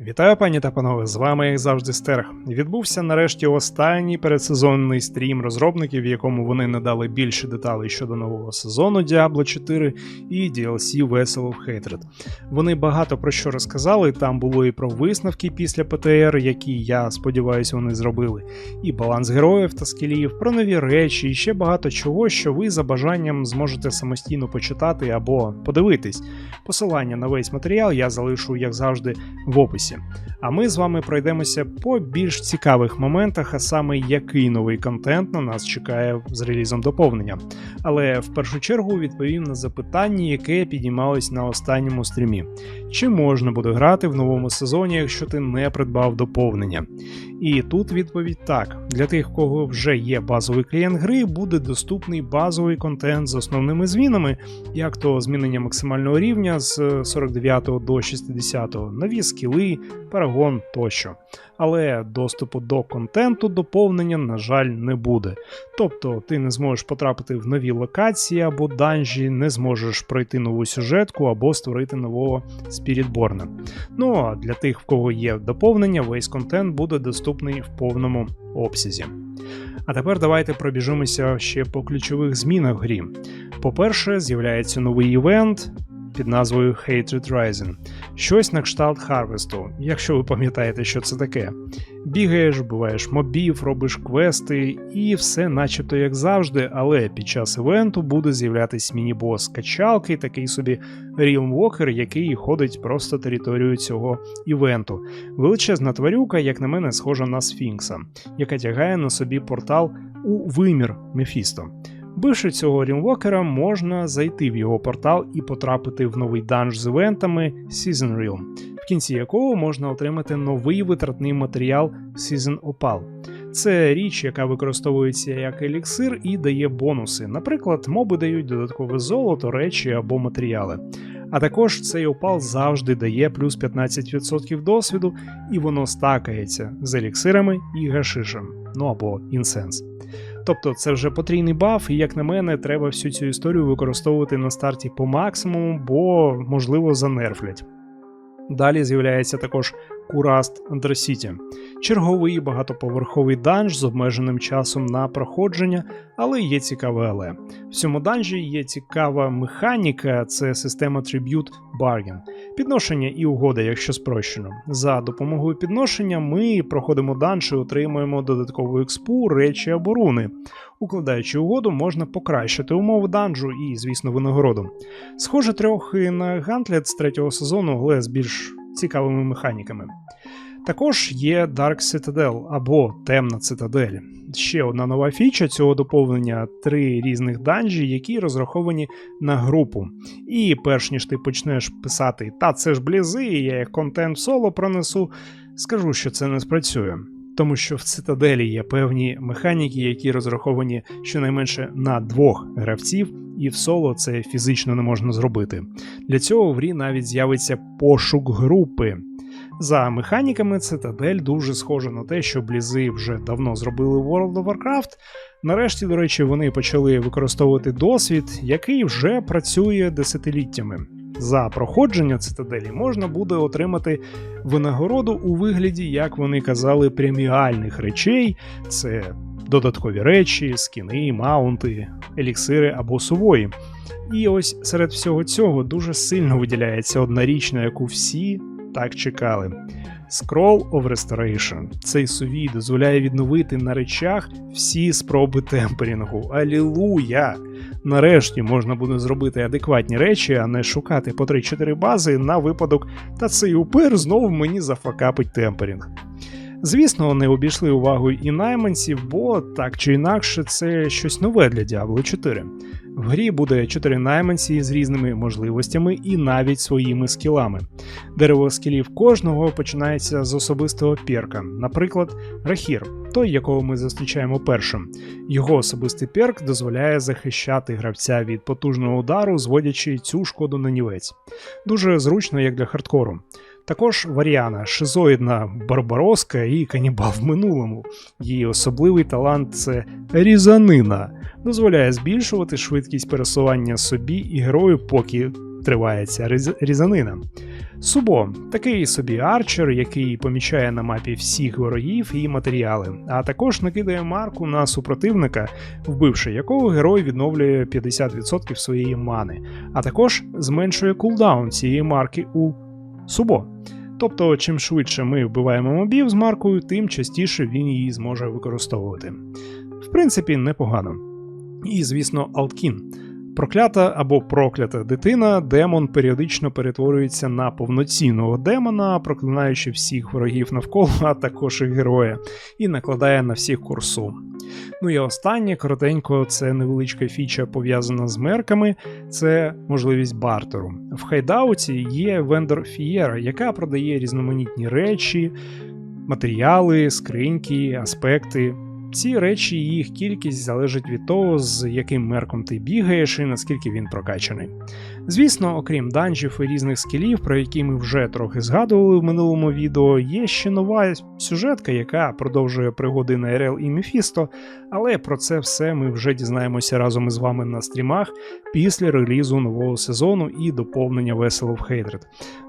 Вітаю, пані та панове! З вами, як завжди, Стерг. Відбувся нарешті останній передсезонний стрім розробників, в якому вони надали більше деталей щодо нового сезону Diablo 4 і DLC Vessel of Hatred. Вони багато про що розказали. Там було і про висновки після ПТР, які я сподіваюся, вони зробили, і баланс героїв та скілів, про нові речі, і ще багато чого, що ви за бажанням зможете самостійно почитати або подивитись. Посилання на весь матеріал я залишу, як завжди, в описі. А ми з вами пройдемося по більш цікавих моментах, а саме який новий контент на нас чекає з релізом доповнення. Але в першу чергу відповім на запитання, яке піднімалось на останньому стрімі: чи можна буде грати в новому сезоні, якщо ти не придбав доповнення? І тут відповідь так: для тих, в кого вже є базовий клієнт гри, буде доступний базовий контент з основними змінами, як то змінення максимального рівня з 49 до 60, нові скіли, парагон тощо. Але доступу до контенту доповнення, на жаль, не буде. Тобто ти не зможеш потрапити в нові локації або данжі, не зможеш пройти нову сюжетку або створити нового спірітборна. Ну а для тих, в кого є доповнення, весь контент буде доступний в повному обсязі. А тепер давайте пробіжимося ще по ключових змінах в грі. По-перше, з'являється новий івент під назвою Hatred Rising. Щось на кшталт Харвесту, якщо ви пам'ятаєте, що це таке. Бігаєш, буваєш мобів, робиш квести і все начебто як завжди, але під час івенту буде з'являтись міні-бос качалки, такий собі Realm який ходить просто територією цього івенту. Величезна тварюка, як на мене, схожа на Сфінкса, яка тягає на собі портал у вимір Мефісто. Бивши цього рімвокера, можна зайти в його портал і потрапити в новий данж з івентами Season Realm, в кінці якого можна отримати новий витратний матеріал Season Opal. Це річ, яка використовується як еліксир і дає бонуси. Наприклад, моби дають додаткове золото, речі або матеріали. А також цей опал завжди дає плюс 15% досвіду, і воно стакається з еліксирами і гашишем, ну або інсенс. Тобто це вже потрійний баф, і як на мене, треба всю цю історію використовувати на старті по максимуму, бо можливо занерфлять. Далі з'являється також Кураст Андросіті. Черговий багатоповерховий данж з обмеженим часом на проходження, але є цікаве але. В цьому данжі є цікава механіка, це система Tribute Bargain. Підношення і угода, якщо спрощено. За допомогою підношення ми проходимо данж і отримуємо додаткову експу, речі або руни. Укладаючи угоду, можна покращити умови данжу і, звісно, винагороду. Схоже трохи на Гантлет з третього сезону, але з більш цікавими механіками. Також є Dark Citadel або Темна Цитадель. Ще одна нова фіча цього доповнення три різних данжі, які розраховані на групу. І перш ніж ти почнеш писати Та це ж блізи, я їх контент соло пронесу, скажу, що це не спрацює. Тому що в цитаделі є певні механіки, які розраховані щонайменше на двох гравців, і в соло це фізично не можна зробити. Для цього в грі навіть з'явиться пошук групи. За механіками, цитадель дуже схожа на те, що блізи вже давно зробили World of Warcraft. Нарешті, до речі, вони почали використовувати досвід, який вже працює десятиліттями. За проходження цитаделі можна буде отримати винагороду у вигляді, як вони казали, преміальних речей: це додаткові речі, скіни, маунти, еліксири або сувої. І ось серед всього цього дуже сильно виділяється одна річ, на яку всі так чекали. Scroll of Restoration. Цей сувій дозволяє відновити на речах всі спроби темперінгу. Алілуя! Нарешті можна буде зробити адекватні речі, а не шукати по 3-4 бази на випадок, та цей упир знову мені зафакапить темперінг. Звісно, не обійшли увагою і найманців, бо так чи інакше це щось нове для Diablo 4. В грі буде 4 найманці з різними можливостями і навіть своїми скілами. Дерево скілів кожного починається з особистого перка, наприклад, Рахір, той, якого ми зустрічаємо першим. Його особистий перк дозволяє захищати гравця від потужного удару, зводячи цю шкоду на нівець. Дуже зручно, як для хардкору. Також Варіана, шизоїдна барбароска і канібал в минулому. Її особливий талант це різанина, дозволяє збільшувати швидкість пересування собі і герою, поки триває ця різ- різанина. Субо такий собі арчер, який помічає на мапі всіх ворогів і матеріали, а також накидає марку на супротивника, вбивши якого герой відновлює 50% своєї мани, а також зменшує кулдаун цієї марки у Субо. Тобто, чим швидше ми вбиваємо мобів з маркою, тим частіше він її зможе використовувати. В принципі, непогано. І, звісно, Алткін. Проклята або проклята дитина, демон періодично перетворюється на повноцінного демона, проклинаючи всіх ворогів навколо, а також і героя, і накладає на всіх курсу. Ну і останнє, коротенько, це невеличка фіча пов'язана з мерками, це можливість бартеру. В хайдауті є вендор Фієра, яка продає різноманітні речі, матеріали, скриньки, аспекти. Ці речі і їх кількість залежить від того, з яким мерком ти бігаєш і наскільки він прокачаний. Звісно, окрім данжів і різних скілів, про які ми вже трохи згадували в минулому відео, є ще нова сюжетка, яка продовжує пригоди на РЛ і Мефісто, але про це все ми вже дізнаємося разом із вами на стрімах після релізу нового сезону і доповнення Vessel of Hatred.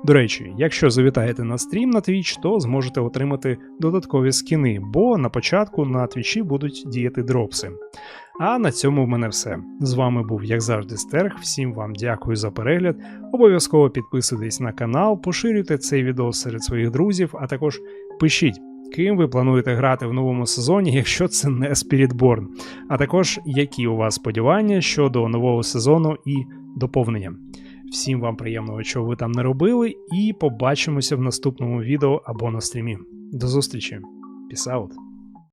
До речі, якщо завітаєте на стрім на Twitch, то зможете отримати додаткові скіни, бо на початку на Твічі будуть діяти дропси. А на цьому в мене все. З вами був, як завжди, Стерг. Всім вам дякую за перегляд. Обов'язково підписуйтесь на канал, поширюйте цей відео серед своїх друзів, а також пишіть, ким ви плануєте грати в новому сезоні, якщо це не Spiritborn. А також які у вас сподівання щодо нового сезону і доповнення. Всім вам приємного, чого ви там не робили, і побачимося в наступному відео або на стрімі. До зустрічі. Peace out.